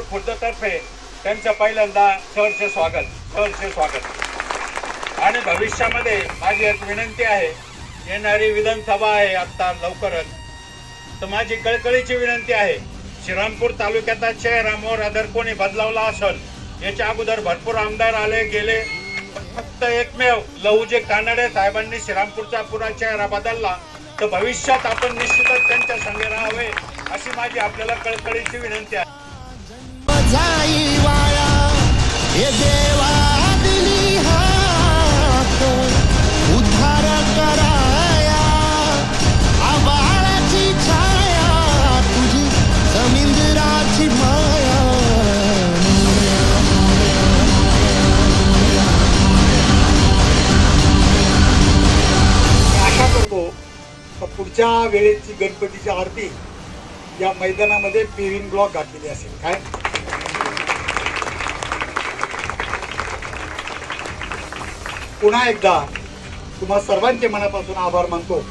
तर्फे त्यांचं पहिल्यांदा सहर्ष स्वागत सहर्ष स्वागत. आणि भविष्यामध्ये माझी एक विनंती आहे येणारी विधानसभा आहे आता लवकरच. तर माझी कळकळीची विनंती आहे श्रीरामपूर तालुक्याचा चेहरामोर आदर कोणी बदलावला असेल याच्या अगोदर भरपूर आमदार आले गेले. फक्त एकमेव लहूजे कानडे साहेबांनी श्रीरामपूरचा पुरा चेहरा बदलला. तर भविष्यात आपण निश्चितच त्यांच्या संगे राहावे अशी माझी आपल्याला कळकळीची विनंती आहे. जाई वाया हे देवा दिली हात उद्धार कराया. आबाळाची छाया तुझी समिंद्राची माया. मी आशा करतो का पुढच्या वेळेची गणपतीची आरती या मैदानामध्ये पेविंग ब्लॉक घातलेली असेल. काय? पुन्हा एकदा तुम्हा सर्वांचे मनापासून आभार मानतो.